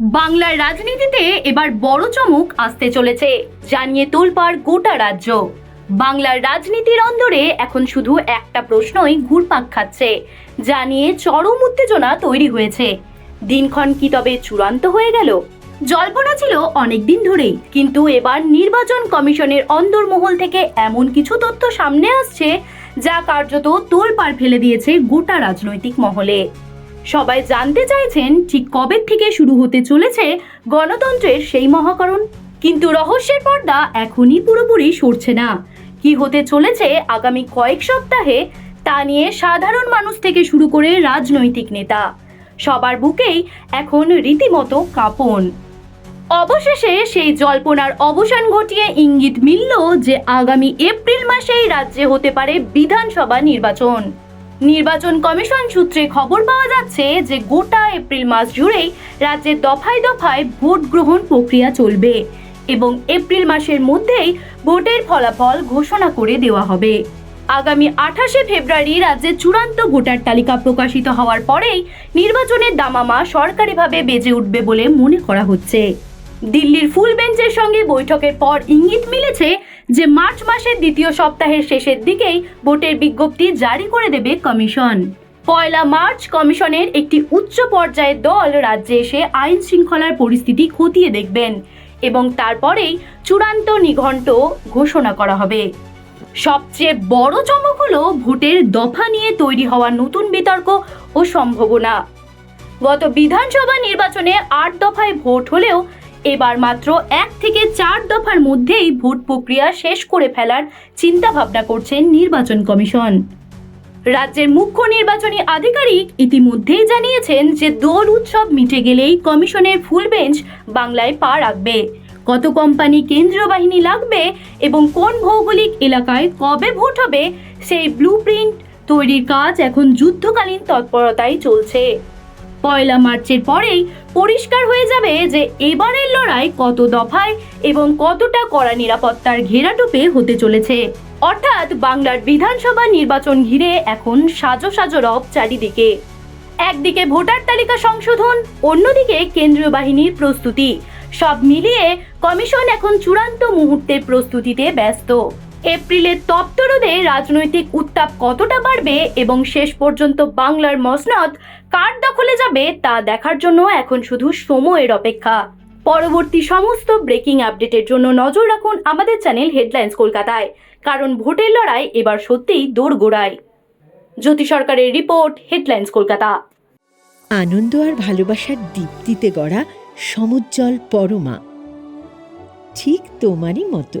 বাংলার রাজনীতিতে এবার বড় চমক আসতে চলেছে। জানিয়ে তোলপাড় গোটা রাজ্য। বাংলার রাজনীতির অন্দরে এখন শুধু একটা প্রশ্নই ঘুরপাক খাচ্ছে। যা নিয়ে চরম উত্তেজনা তৈরি হয়েছে। দিনক্ষণ কি তবে চূড়ান্ত হয়ে গেল? জল্পনা ছিল অনেকদিন ধরেই। কিন্তু এবার নির্বাচন কমিশনের অন্দরমহল থেকে এমন কিছু তথ্য সামনে আসছে, যা কার্যত তোলপাড় ফেলে দিয়েছে গোটা রাজনৈতিক মহলে। সবাই জানতে চাইছেন ঠিক কবে থেকে শুরু হতে চলেছে গণতন্ত্রের সেই মহাকরণ। কিন্তু রহস্যের পর্দা এখনই পুরোপুরি সরছে না। কি হতে চলেছে আগামী কয়েক সপ্তাহে তা নিয়ে সাধারণ মানুষ থেকে শুরু করে রাজনৈতিক নেতা। সবার বুকেই এখন রীতিমতো কাঁপন। অবশেষে সেই জল্পনার অবসান ঘটিয়ে ইঙ্গিত মিলল যে আগামী এপ্রিল মাসেই রাজ্যে হতে পারে বিধানসভা নির্বাচন। নির্বাচন কমিশন সূত্রে খবর পাওয়া যাচ্ছে যে গোটা এপ্রিল মাস জুড়েই রাজ্যে দফায় দফায় ভোট গ্রহণ প্রক্রিয়া চলবে এবং এপ্রিল মাসের মধ্যেই ভোটের ফলাফল ঘোষণা করে দেওয়া হবে। আগামী আঠাশে ফেব্রুয়ারি রাজ্যে চূড়ান্ত ভোটার তালিকা প্রকাশিত হওয়ার পরেই নির্বাচনের দামামা সরকারিভাবে বেজে উঠবে বলে মনে করা হচ্ছে। দিল্লির ফুল বেঞ্চের সঙ্গে বৈঠকের পর ইঙ্গিত মিলেছে যে মার্চ মাসের দ্বিতীয় সপ্তাহের শেষের দিকেই ভোটের বিজ্ঞপ্তি জারি করে দেবে কমিশন। পয়লা মার্চ কমিশনের একটি উচ্চ পর্যায়ের দল রাজ্যে এসে আইন শৃঙ্খলার পরিস্থিতি খতিয়ে দেখবেন এবং তারপরেই চূড়ান্ত নিঘণ্ট ঘোষণা করা হবে। সবচেয়ে বড় চমক হলো ভোটের দফা নিয়ে তৈরি হওয়া নতুন বিতর্ক ও সম্ভাবনা। গত বিধানসভা নির্বাচনে আট দফায় ভোট হলেও এবার মাত্র এক থেকে চার দফার মধ্যেই ভোট প্রক্রিয়া শেষ করে ফেলার চিন্তা ভাবনা করছেন নির্বাচন কমিশন। রাজ্যের মুখ্য নির্বাচনী আধিকারিক ইতিমধ্যেই জানিয়েছেন যে দোল উৎসব মিটে গেলেই কমিশনের ফুল বেঞ্চ বাংলায় পা রাখবে। কত কোম্পানি কেন্দ্রীয় বাহিনী লাগবে এবং কোন ভৌগোলিক এলাকায় কবে ভোট হবে, সেই ব্লু প্রিন্ট তৈরির কাজ এখন যুদ্ধকালীন তৎপরতায় চলছে। পয়লা মার্চের পরেই পরিষ্কার হয়ে যাবে যে এবারের লড়াই কত দফায় এবং কতটা কড়া নিরাপত্তার ঘেরাটোপে হতে চলেছে। অর্থাৎ বাংলার বিধানসভা নির্বাচন ঘিরে এখন সাজো সাজো রব চারিদিকে। একদিকে ভোটার তালিকা সংশোধন, অন্যদিকে কেন্দ্রীয় বাহিনীর প্রস্তুতি। সব মিলিয়ে কমিশন এখন চূড়ান্ত মুহূর্তের প্রস্তুতিতে ব্যস্ত। এপ্রিলের তপ্তরোদে রাজনৈতিক উত্তাপ কতটা বাড়বে এবং শেষ পর্যন্ত বাংলার মসনদ কার দখলে যাবে তা দেখার জন্য এখন শুধু সময়ের অপেক্ষা। পরবর্তী সমস্ত ব্রেকিং আপডেটের জন্য নজর রাখুন আমাদের চ্যানেল হেডলাইন্স কলকাতায়, কারণ ভোটের লড়াই এবার সত্যিই দোরগোড়ায়। জ্যোতি সরকারের রিপোর্ট, হেডলাইন্স কলকাতা। আনন্দ আর ভালোবাসার দীপ্তিতে গড়া সমুজ্জ্বল পরমা। ঠিক তোমারই মতো।